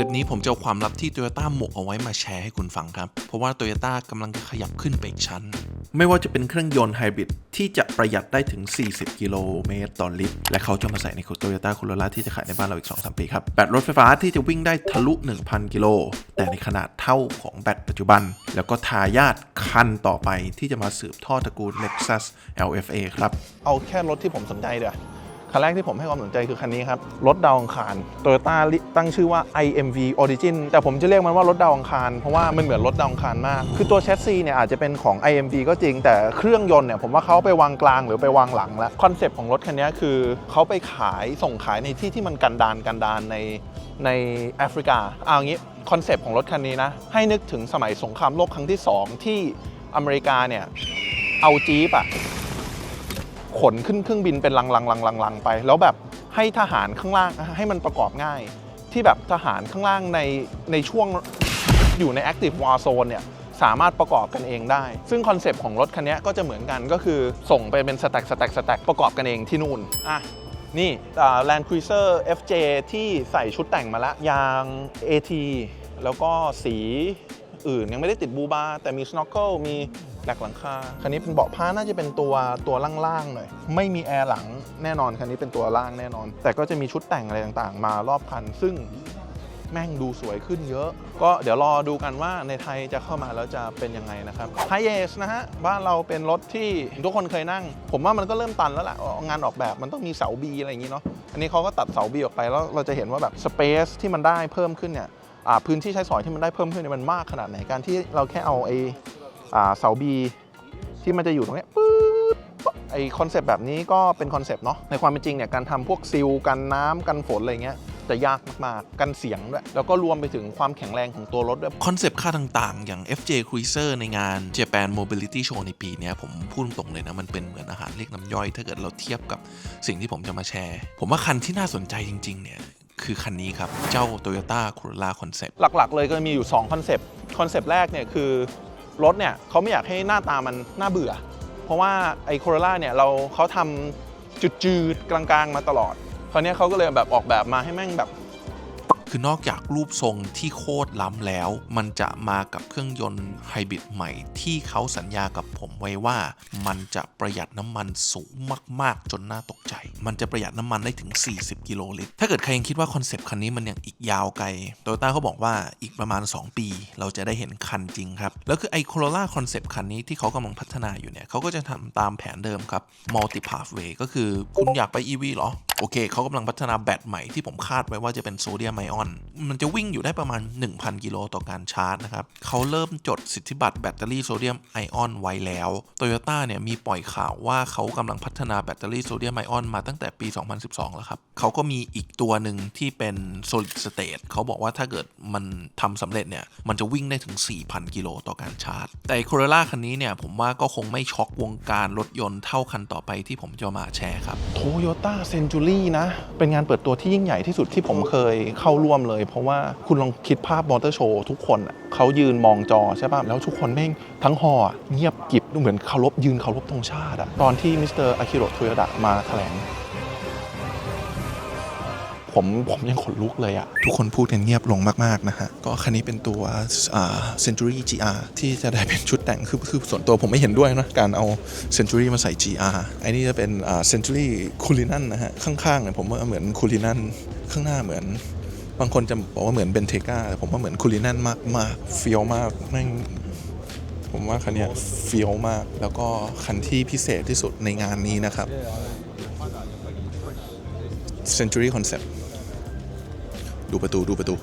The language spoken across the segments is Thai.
ลิปนี้ผมจะเอาความลับที่ Toyota หมกเอาไว้มาแชร์ให้คุณฟังครับ เพราะว่า Toyota กำลังจะขยับขึ้นไปอีกชั้น ไม่ว่าจะเป็นเครื่องยนต์ไฮบริดที่จะประหยัดได้ถึง 40 กิโลเมตรต่อลิตร และเขาจะมาใส่ใน Toyota Corolla ที่จะขายในบ้านเราอีก 2-3 ปีครับ แบตรถไฟฟ้าที่จะวิ่งได้ทะลุ 1,000 กิโล แต่ในขนาดเท่าของแบตปัจจุบัน แล้วก็ทายาทคันต่อไปที่จะมาสืบทอดตระกูล Lexus LFA ครับ เอาแค่รถที่ผมสนใจเดี๋ยว คันแรกที่ผมให้ความสนใจคือคันนี้ครับ รถดาวอังคาร Toyota ตั้งชื่อว่า IMV Origin แต่ผมจะเรียกมันว่ารถดาวอังคาร เพราะว่ามันเหมือนรถดาวอังคารมาก คือตัวแชสซีเนี่ยอาจจะเป็นของ IMV ก็จริง แต่เครื่องยนต์เนี่ยผมว่าเขาไปวางกลางหรือไปวางหลังแล้วคอนเซปต์ของรถคันนี้คือเขาไปขายส่งขายในที่ที่มันกันดานกันดานในในแอฟริกาเอางี้คอนเซปต์ของรถคันนี้นะให้นึกถึงสมัยสงครามโลกครั้งที่สองที่อเมริกาเนี่ยเอาจี๊ปอะ ขนขึ้นเครื่องบินเป็นลังลังลังลังลังไป แล้วแบบให้ทหารข้างล่างให้มันประกอบง่าย ที่แบบทหารข้างล่างในในช่วงอยู่ใน Active War Zone เนี่ยสามารถประกอบกันเองได้ ซึ่งคอนเซปต์ของรถคันนี้ก็จะเหมือนกันก็คือส่งไปเป็นสแต็กสแต็กสแต็กประกอบกันเองที่นู่นอะนี่อ่า Land Cruiser FJ ที่ใส่ชุดแต่งมาล้วยาง AT แล้วก็สีอื่นยังไม่ได้ติดบูบาแต่มี snorkel มี หลกหลังคาคันนี้เป็นเบาะผ้าน่าจะเป็นตัวตัวล่างๆหน่อยไม่มีแอร์หลังแน่นอนคันนี้เป็นตัวล่างแน่นอน แต่ก็จะมีชุดแต่งอะไรต่างๆ มารอบคัน ซึ่งแม่งดูสวยขึ้นเยอะ ก็เดี๋ยวรอดูกันว่าในไทยจะเข้ามาแล้วจะเป็นยังไงนะครับไฮเอสนะฮะ บ้านเราเป็นรถที่ทุกคนเคยนั่ง ผมว่ามันก็เริ่มตันแล้วแหละงานออกแบบมันต้องมีเสาบีอะไรอย่างนี้เนาะ อันนี้เขาก็ตัดเสาบีออกไปแล้วเราจะเห็นว่าแบบสเปซที่มันได้เพิ่มขึ้นเนี่ยอ่าพื้นที่ใช้สอยที่มันได้เพิ่มขึ้นเนี่ยมันมากขนาดไหน การที่เราแค่เอาไอ้ เสาบีที่มันจะอยู่ตรงเนี้ยปื๊ดไอคอนเซปต์แบบนี้ก็เป็นคอนเซปต์เนาะในความเป็นจริงเนี่ยการทำพวกซิลกันน้ำกันฝนอะไรเงี้ยจะยากมากๆ กันเสียงด้วย แล้วก็รวมไปถึงความแข็งแรงของตัวรถด้วย คอนเซปต์ค่าต่างๆ อย่าง FJ Cruiser ในงาน Japan Mobility Show ในปีเนี้ยผมพูดตรงๆเลยนะ มันเป็นเหมือนอาหารเรียกน้ำย่อย ถ้าเกิดเราเทียบกับสิ่งที่ผมจะมาแชร์ ผมว่าคันที่น่าสนใจจริง ๆ เนี่ย คือคันนี้ครับ เจ้า Toyota Corolla Concept หลัก ๆ เลยก็มีอยู่ 2 คอนเซปต์ คอนเซปต์แรกเนี่ยคือ รถเนี่ยเขาไม่อยากให้หน้าตามันน่าเบื่อ เพราะว่าไอ้โคโรล่าเนี่ยเราเขาทำจุดจืดกลางๆมาตลอดคราวเนี้ยเขาก็เลยแบบออกแบบมาให้แม่งแบบ คือนอกจากรูปทรงที่โคตรล้ำแล้ว มันจะมากับเครื่องยนต์ไฮบริดใหม่ ที่เขาสัญญากับผมไว้ว่า มันจะประหยัดน้ำมันสูงมาก ๆ จนน่าตกใจ มันจะประหยัดน้ำมันได้ถึง 40 กิโลลิตร ถ้าเกิดใครยังคิดว่าคอนเซปต์คันนี้มันยังอีกยาวไกลโตโยต้าเขาบอกว่าอีกประมาณ 2 ปี เราจะได้เห็นคันจริงครับ แล้วคือไอ้ Corolla คอนเซปต์คันนี้ที่เขากำลังพัฒนาอยู่เนี่ยเขาก็จะทำตามแผนเดิมครับ multi pathway ก็คือคุณอยากไป EV เหรอ โอเคเขากำลังพัฒนาแบตใหม่ที่ผมคาดไว้ว่าจะเป็นโซเดียมไอออน มันจะวิ่งอยู่ได้ประมาณ 1,000 กิโลต่อการชาร์จนะครับเขาเริ่มจดสิทธิบัตรแบตเตอรี่โซเดียมไอออนไว้แล้วโตโยต้าเนี่ยมีปล่อยข่าวว่าเขากำลังพัฒนาแบตเตอรี่โซเดียมไอออนมาตั้งแต่ปี 2012 แล้วครับเขาก็มีอีกตัวหนึ่งที่เป็น solid state เขาบอกว่าถ้าเกิดมันทำสำเร็จเนี่ยมันจะวิ่งได้ถึง 4,000 กิโลต่อการชาร์จ แต่โคโรล่าคันนี้เนี่ยผมว่าก็คงไม่ช็อกวงการรถยนต์เท่าคันต่อไปที่ผมจะมาแชร์ครับโตโยต้าเซนจูรี่นะ เป็นงานเปิดตัวที่ยิ่งใหญ่ที่สุดที่ผมเคยเข้าร่วมเลย เพราะว่าคุณลองคิดภาพมอเตอร์โชว์ทุกคนเขายืนมองจอใช่ป่ะ แล้วทุกคนแม่งทั้งหอเงียบกิบเหมือนเคารพยืนเคารพธงชาติอะตอนที่มิสเตอร์อากิโรโตโยดะมาแถลง ผมผมยังขนลุกเลยอะทุกคนพูดกันเงียบลงมาก ๆ นะฮะ ก็คันนี้เป็นตัวอ่า Century GR ที่จะได้เป็นชุดแต่งคือคือส่วนตัวผมไม่เห็นด้วยนะ การเอา Century มาใส่ GR ไอ้นี่จะเป็นอ่า Century c u l i n a n นะฮะ ข้างๆเนี่ยผมว่าเหมือน c u l i n a n ข้างหน้าเหมือนบางคนจะบอกว่าเหมือนเบนเทกาแต่ผมว่าเหมือน c u l i n a n มากมากเฟียวมากแม่งผมว่าคันเนี้ยเฟียวมาก แล้วก็คันที่พิเศษที่สุดในงานนี้นะครับ Century Concept ดูประตูดูประตู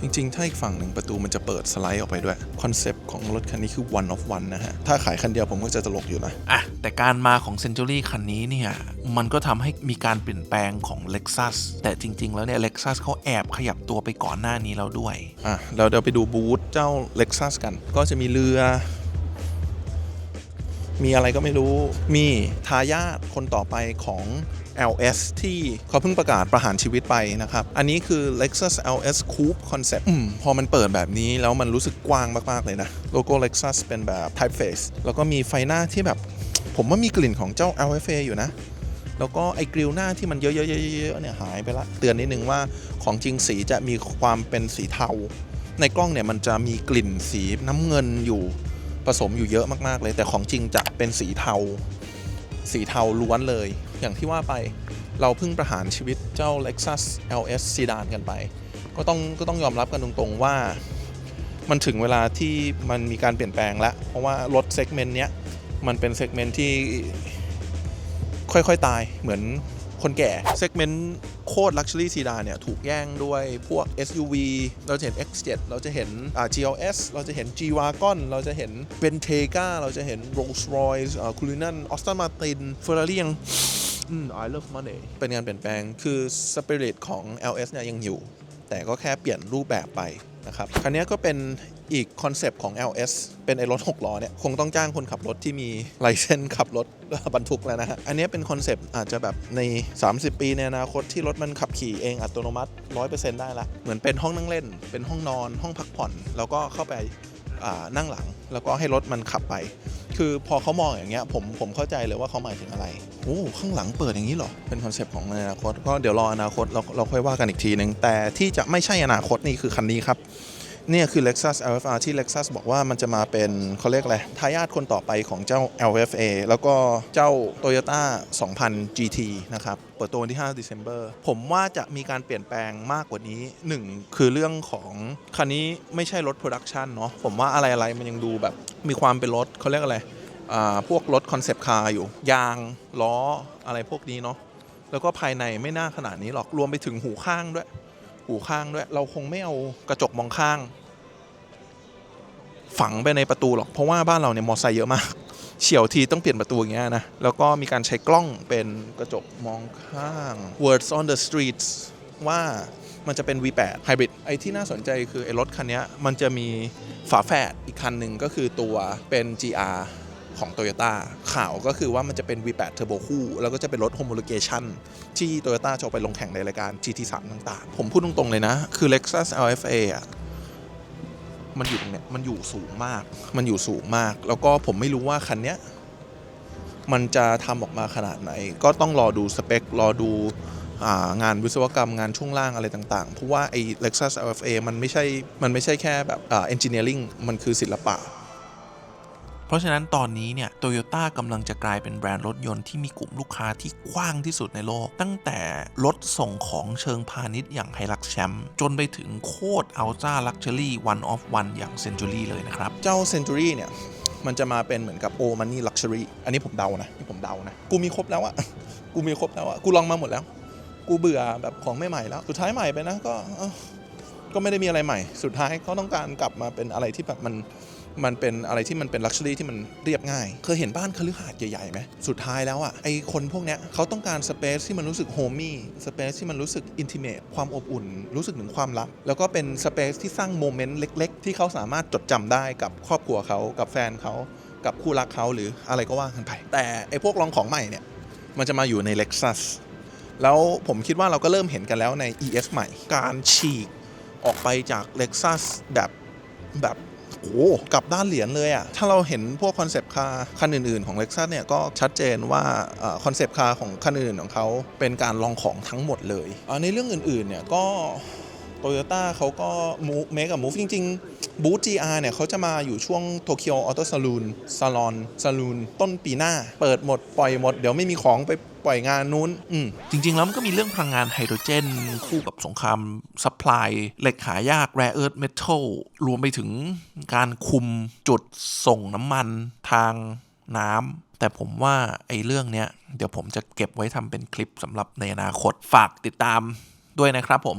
จริงๆ ถ้าอีกฝั่งหนึ่งประตูมันจะเปิดสไลด์ออกไปด้วย คอนเซปต์ของรถคันนี้คือ one of one นะฮะ ถ้าขายคันเดียวผมก็จะตลกอยู่นะ อะ แต่การมาของ Century คันนี้เนี่ย มันก็ทำให้มีการเปลี่ยนแปลงของ Lexus แต่จริง ๆ แล้วเนี่ย Lexus เขาแอบขยับตัวไปก่อนหน้านี้แล้วด้วย อะเราเดี๋ยวไปดูบูธเจ้า Lexus กัน ก็จะมีเรือ มีอะไรก็ไม่รู้ มีทายาทคนต่อไปของ LS ที่เขาเพิ่งประกาศประหารชีวิตไปนะครับ อันนี้คือ Lexus LS Coupe Concept อพอมันเปิดแบบนี้ แล้วมันรู้สึกกว้างมาก ๆ เลยนะ โลโก้ Lexus เป็นแบบ typeface แล้วก็มีไฟหน้าที่แบบ ผมว่ามีกลิ่นของเจ้า LFA อยู่นะ แล้วก็ไอ้กริลหน้าที่มันเยอะๆๆๆเนี่ยหายไปละ เตือนนิดนึงว่าของจริงสีจะมีความเป็นสีเทา ในกล้องเนี่ยมันจะมีกลิ่นสีน้ำเงินอยู่ ผสมอยู่เยอะมากๆเลย แต่ของจริงจะเป็นสีเทา สีเทาล้วนเลย อย่างที่ว่าไปเราเพิ่งประหารชีวิตเจ้า Lexus LS Sedan กันไป ก็ต้องก็ต้องยอมรับกันตรงๆว่ามันถึงเวลาที่มันมีการเปลี่ยนแปลงแล้ว เพราะว่ารถเซกเมนต์เนี้ยมันเป็นเซกเมนต์ที่ค่อยๆตายเหมือนคนแก่เซกเมนต์ โคตรลักชัวรี่ซีดานเนี่ย ถูกแย่งด้วยพวก SUV เราจะเห็น X7 เราจะเห็นอ่า GLS เราจะเห็น G-Wagon เราจะเห็น Bentayga เราจะเห็น Rolls Royce อ่า Cullinan Aston Martin Ferrari ยังอืม I love money เป็นงานเปลี่ยนแปลงคือ Spirit ของ LS เนี่ยยังอยู่ แต่ก็แค่เปลี่ยนรูปแบบไปนะครับ คันนี้ก็เป็น อีกคอนเซปต์ของ LS เป็นไอ้รถ6ล้อเนี่ยคงต้องจ้างคนขับรถที่มีไลเซนส์ขับรถบรรทุกแล้วนะฮะ อันนี้เป็นคอนเซปต์อาจจะแบบใน 30 ปีในอนาคตที่รถมันขับขี่เองอัตโนมัติ 100%ได้ละเหมือนเป็นห้องนั่งเล่น เป็นห้องนอน ห้องพักผ่อน แล้วก็เข้าไปานั่งหลัง แล้วก็ให้รถมันขับไป คือพอเขามองอย่างเงี้ยผมผมเข้าใจเลยว่าเขาหมายถึงอะไรโอ้ข้างหลังเปิดอย่างนี้หรอ เป็นคอนเซปต์ของอนาคต ก็เดี๋ยวรออนาคตเราเราค่อยว่ากันอีกทีหนึ่งแต่ที่จะไม่ใช่อนาคตนี่คือคันนี้ครับ เนี่ยคือ Lexus LFR ที่ Lexus บอกว่ามันจะมาเป็นเขาเรียกอะไรทายาทคนต่อไปของเจ้า LFA แล้วก็เจ้า Toyota 2000 GT นะครับ เปิดตัววันที่ 5 December ผมว่าจะมีการเปลี่ยนแปลงมากกว่านี้ 1 คือเรื่องของคันนี้ไม่ใช่รถ Production เนาะผมว่าอะไรๆมันยังดูแบบมีความเป็นรถเขาเรียกอะไรพวกรถคอนเซปต์คาร์อยู่ ยางล้ออะไรพวกนี้เนาะแล้วก็ภายในไม่น่าขนาดนี้หรอกรวมไปถึงหูข้างด้วย หูข้างด้วย เราคงไม่เอากระจกมองข้าง ฝังไปในประตูหรอก เพราะว่าบ้านเราเนี่ยมอไซค์เยอะมาก เฉียวทีต้องเปลี่ยนประตูอย่างเงี้ยนะ แล้วก็มีการใช้กล้องเป็นกระจกมองข้าง Words on the streets ว่ามันจะเป็น V8 Hybrid ไอ้ที่น่าสนใจคือไอ้รถคันนี้มันจะมีฝาแฝดอีกคันหนึ่งก็คือตัวเป็น GR ของ Toyota ข่าวก็คือว่ามันจะเป็น V8 Turbo คู่ แล้วก็จะเป็นรถ homologation ที่ Toyota จะไปลงแข่งในรายการ GT3 ต่างๆ ผมพูดตรงๆเลยนะ คือ Lexus LFA อะมันอยู่ตรงเนี้ยมันอยู่สูงมาก มันอยู่สูงมาก แล้วก็ผมไม่รู้ว่าคันเนี้ยมันจะทำออกมาขนาดไหน ก็ต้องรอดูสเปค รอดูงานวิศวกรรมงานช่วงล่างอะไรต่างๆ เพราะว่าไอ้ Lexus LFA มันไม่ใช่ มันไม่ใช่แค่แบบอ่า engineering มันคือศิลปะ เพราะฉะนั้นตอนนี้เนี่ยโตโยต้ากำลังจะกลายเป็นแบรนด์รถยนต์ที่มีกลุ่มลูกค้าที่กว้างที่สุดในโลก ตั้งแต่รถส่งของเชิงพาณิชย์อย่างไฮลักแชมป์จนไปถึงโคตรอัลตร้าลักชัวรี่วันออฟวันอย่างเซนจูรี่เลยนะครับ เจ้า Century เนี่ยมันจะมาเป็นเหมือนกับ O Money Luxury อันนี้ผมเดานะนี่ผมเดานะกูมีครบแล้วอะกูมีครบแล้วอะกูลองมาหมดแล้ว กูเบื่อแบบของไม่ใหม่แล้ว สุดท้ายใหม่ไปนะก็ก็ไม่ได้มีอะไรใหม่ สุดท้ายเขาต้องการกลับมาเป็นอะไรที่แบบมัน มันเป็นอะไรที่มันเป็นลักชัวรี่ที่มันเรียบง่าย เคยเห็นบ้านคฤหาสน์ใหญ่ๆไหมสุดท้ายแล้วอะไอคนพวกเนี้ยเขาต้องการสเปซที่มันรู้สึกโฮมี่สเปซที่มันรู้สึกอินทิเมตความอบอุ่น รู้สึกถึงความลับ แล้วก็เป็นสเปซที่สร้างโมเมนต์เล็ก ๆ ที่เขาสามารถจดจำได้กับครอบครัวเขากับแฟนเขากับคู่รักเขาหรืออะไรก็ว่ากันไป แต่ไอพวกลองของใหม่เนี่ย มันจะมาอยู่ใน Lexus แล้วผมคิดว่าเราก็เริ่มเห็นกันแล้วใน ES ใหม่ การฉีกออกไปจาก Lexus แบบแบบ โอ้กลับด้านเหรียญเลยอะ่ะถ้าเราเห็นพวกคอนเซปต์คาร์คันอื่นๆของ Lexus เนี่ยก็ชัดเจนว่าคอนเซปต์คาร์ของคันอื่นของเขาเป็นการลองของทั้งหมดเลยในเรื่องอื่นๆเนี่ยก็ โตโยต้าเขาก็มูเมกับมูฟจริง ๆ บูธ GR เนี่ยเขาจะมาอยู่ช่วงโตเกียวออโตซาลูนซาลอนซาลูนต้นปีหน้า เปิดหมด ปล่อยหมด เดี๋ยวไม่มีของไปปล่อยงานนู้นอืมจริง ๆ แล้วมันก็มีเรื่องพลังงานไฮโดรเจน คู่กับสงครามซัพพลายเหล็กหายาก rare earth metal รวมไปถึงการคุมจุดส่งน้ำมันทางน้ำแต่ผมว่าไอ้เรื่องเนี้ยเดี๋ยวผมจะเก็บไว้ทำเป็นคลิปสำหรับในอนาคตฝากติดตามด้วยนะครับผม